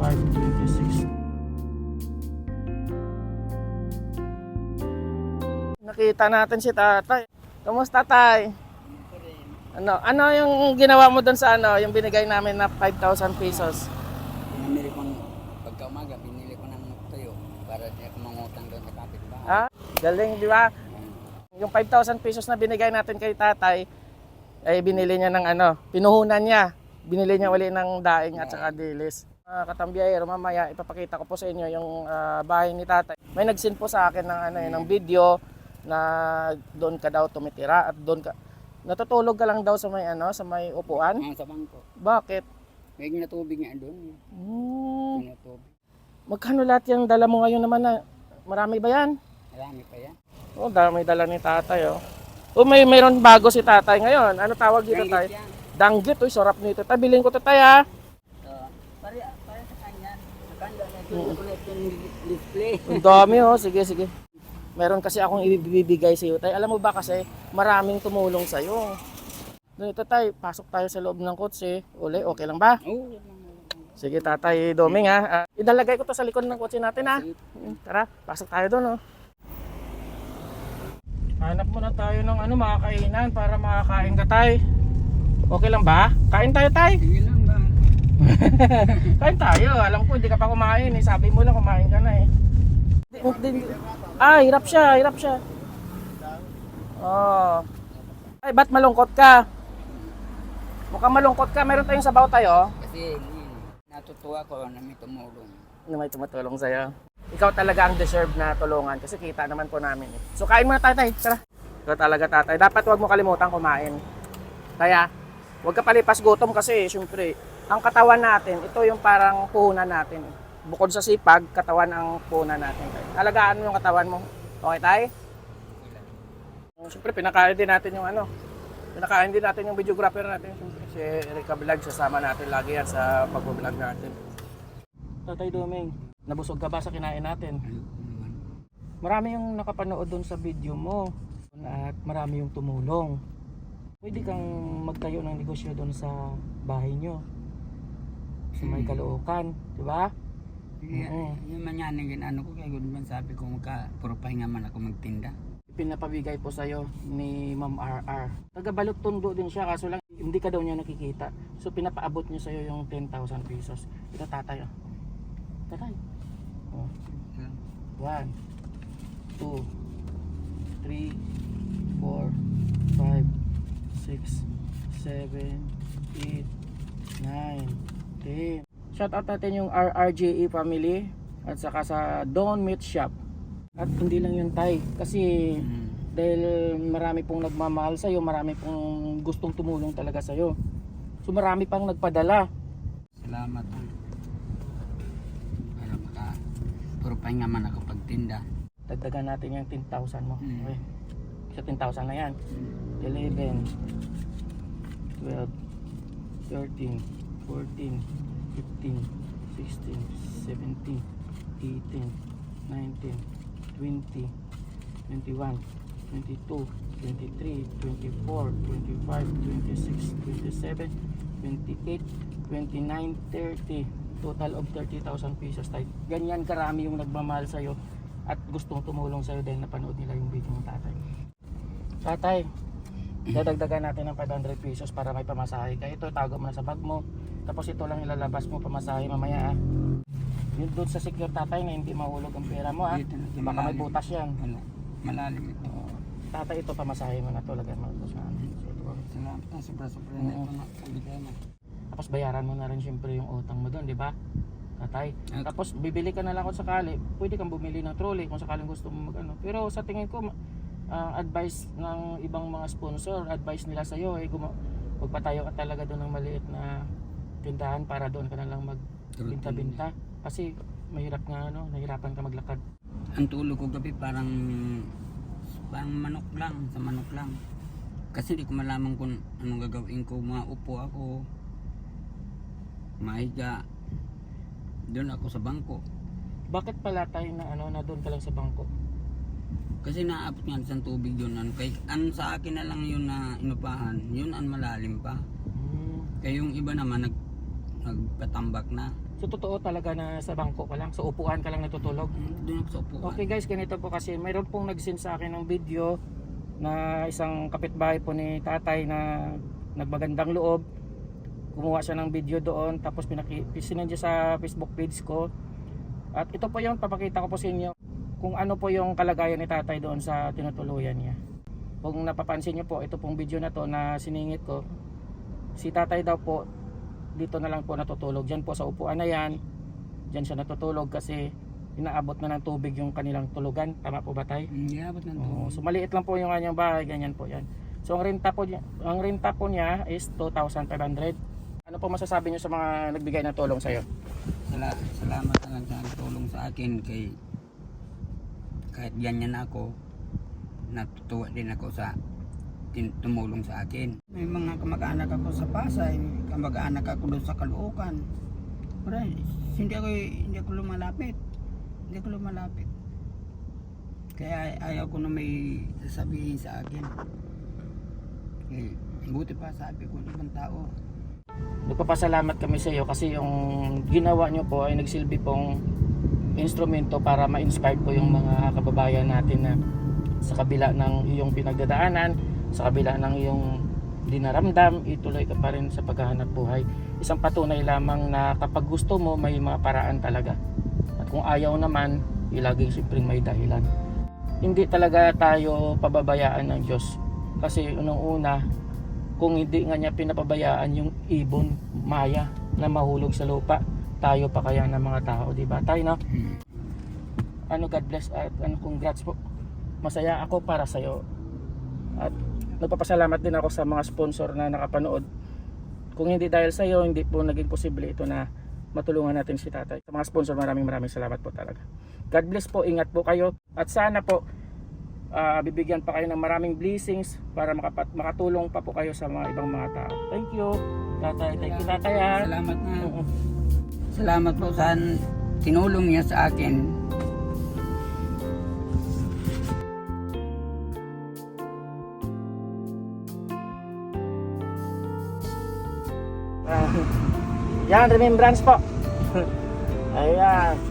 26. Nakita natin si tatay. Kamusta tay? Ano, ano yung ginawa mo doon sa ano, yung binigay namin na 5,000 pesos? Pinamili ko, pagka umaga, binili ko ng tuyo para di ako mangutang doon sa kapitbahay. Ha? Galing, di ba? Yung 5,000 pesos na binigay natin kay tatay, ay binili niya ng ano, pinuhunan niya. Binili niya uli ng daing at saka dilis. Uh, katambiyahero, mamaya ipapakita ko po sa inyo yung ah, bahay ni tatay. May nagsin po sa akin ng, ano, yun, ng video na doon ka daw tumitira at doon ka natutulog ka lang daw sa may ano sa may upuan. Ang sa bangko. Bakit? May ginatubig nga doon. Hmm, magkano lahat yung dala mo ngayon naman na marami ba yan? Marami pa yan. Oh, dami dala ni tatay oh. Oh, may mayroon bago si tatay ngayon. Ano tawag dito tay? Danggit, uy, sarap nito. Tay, bilhin ko to tay ha. So, pare, pare sa kanya. Nakanda na ito. Connect yung display. Ang dami oh, sige, sige. Meron kasi akong ibibigay sa iyo tay. Alam mo ba kasi maraming tumulong sa iyo. Dito tay, pasok tayo sa loob ng kotse. Uli, okay lang ba? Oo. Sige tatay Doming ha. Ah, idalagay ko to sa likod ng kotse natin ha. Mm, Tara, pasok tayo doon oh. Hanap muna tayo ng ano makakainan para makakain ka tay. Okay lang ba? Kain tayo tay. Sige lang? Kain tayo. Alam ko hindi ka pa kumain eh. Sabi mo lang kumain ka na eh. Di- di- Ah, hirap siya, hirap siya. Oh. Ay, ba't malungkot ka? Mukhang malungkot ka. Meron tayong sabaw tayo. Kasi natutuwa ko na may tumulong. na may tumutulong sa'yo. Ikaw talaga ang deserve na tulungan kasi kita naman po namin. Eh. So kain muna tatay, tara. Ikaw talaga tatay. Dapat huwag mo kalimutan kumain. Kaya, huwag ka palipas gutom kasi syempre, ang katawan natin, ito yung parang puhunan natin. Bukod sa sipag, katawan ang puhunan natin. Alagaan mo yung katawan mo. Okay tay? Siyempre, pinakain din natin yung ano, pinakain din natin yung videographer natin. Siyempre, si Erika Vlog, sasama natin lagi yan sa pag-vlog natin. Tatay Doming, nabusog ka ba sa kinain natin? Marami yung nakapanood doon sa video mo at marami yung tumulong. Pwede kang magtayo ng negosyo doon sa bahay nyo. Sa may Caloocan, di ba? Oo. Yung man yan, yung ano ko, kaya man sabi ko, magka, puro pahinga man ako magtinda. Pinapabigay po sa'yo ni Ma'am RR. Taga Balot Tondo din siya, kaso lang hindi ka daw niya nakikita. So pinapaabot niya sa'yo yung 10,000 pesos. Ito tatay. Oh. Tatay. Oh. One, two, three, four, five, six, seven, eight, nine, ten. Shout out natin yung RRJE family at saka sa Dawn Meat Shop. At hindi lang yun tay kasi Mm. dahil marami pong nagmamahal sa iyo, marami pong gustong tumulong talaga sa iyo. So marami pang nagpadala. Salamat. Para maka, puro pahinga man ako pagtinda. Dagdagan natin yung 10,000 mo. Mm. Okay. Sa 10,000 na yan. 11 12 13 14 15 16 17 18 19 20 21 22 23 24 25 26 27 28 29 30 total of 30,000 pesos tayo. Ganyan karami yung nagmamahal sa'yo at gustong tumulong sa'yo dahil napanood nila yung video ng tatay. Tatay, dadagdagan natin ng 500 pesos para may pamasahe ka. Ito, tago mo na sa bag mo. Tapos ito lang ilalabas mo pamasahe mamaya ah. Yun doon sa secure tatay na hindi mahulog ang pera mo ah. Dito na, Baka may malalim. butas yan. Wala. Malalim ito. Tatay, ito pamasahe mo na to. Lagyan mo ito sa ano. So, ito. Salamat na, sobra-sobra na Oo. ito na. Kabigay na. Tapos bayaran mo na rin syempre yung utang mo doon, di ba? Tatay. At- Tapos bibili ka na lang kung sakali. Pwede kang bumili ng trolley kung sakaling gusto mo magano. Pero sa tingin ko ma- ah, advice ng ibang mga sponsor, advice nila sa iyo ay guma- magpatayo ka talaga doon ng maliit na tindahan para doon ka na lang magbinta-binta. Kasi mahirap nga ano, nahirapan ka maglakad. Ang tulog ko gabi parang parang manok lang, sa manok lang. Kasi di ko malaman kung anong gagawin ko. Mga upo ako, mahiga. Doon ako sa bangko. Bakit pala tayo na ano na doon ka lang sa bangko? Kasi naabot nga sa tubig yun. Ano, kay, ang sa akin na lang yun na inupahan, yun ang malalim pa. Hmm. Kaya yung iba naman, nag, nagpatambak na. So totoo talaga na sa bangko ka lang, sa upuan ka lang natutulog. Mm, Doon sa upuan. Okay guys, ganito po kasi mayroon pong nag-send sa akin ng video na isang kapitbahay po ni tatay na nagbagandang loob. Kumuha siya ng video doon tapos pinaki sinend niya sa Facebook page ko. At ito po yung papakita ko po sa inyo kung ano po yung kalagayan ni tatay doon sa tinutuluyan niya. Kung napapansin niyo po, ito pong video na to na siningit ko. Si tatay daw po dito na lang po natutulog. Diyan po sa upuan na yan. Diyan siya natutulog kasi inaabot na ng tubig yung kanilang tulugan. Tama po ba tay? Mm, Yabot ng Oo, to. so maliit lang po yung kanyang bahay, ganyan po yan. So ang renta po ang renta po niya is 2,500. Ano po masasabi niyo sa mga nagbigay ng tulong sa iyo? Sala, salamat na lang sa nagtulong sa akin kay kahit ganyan ako natutuwa din ako sa tumulong sa akin. May mga kamag-anak ako sa Pasay, kamag-anak ako doon sa Caloocan. Pero hindi ako hindi ako lumalapit. Hindi ako lumalapit. Kaya ay- ayaw ko na may sasabihin sa akin. Eh, buti pa sabi ko ng ibang tao. Nagpapasalamat kami sa iyo kasi yung ginawa niyo po ay nagsilbi pong instrumento para ma-inspire po yung mga kababayan natin na sa kabila ng iyong pinagdadaanan, sa kabila ng iyong dinaramdam, ituloy ka pa rin sa paghahanap buhay. Isang patunay lamang na kapag gusto mo, may mga paraan talaga. At kung ayaw naman, ilaging siyempre may dahilan. Hindi talaga tayo pababayaan ng Diyos. Kasi unang-una, kung hindi nga niya pinapabayaan yung ibon, maya, na mahulog sa lupa, tayo pa kaya ng mga tao, di ba? Tayo na, Hmm. ano God bless at ano congrats po. Masaya ako para sa iyo. At nagpapasalamat din ako sa mga sponsor na nakapanood. Kung hindi dahil sa iyo, hindi po naging posible ito na matulungan natin si tatay. Sa mga sponsor, maraming maraming salamat po talaga. God bless po, ingat po kayo. At sana po, ah, bibigyan pa kayo ng maraming blessings para makapat, makatulong pa po kayo sa mga ibang mga tao. Thank you, tatay. Thank you, tatay. ah. Salamat na. Salamat po sa tinulong niya sa akin. Ah, yan, remembrance po. Ayan.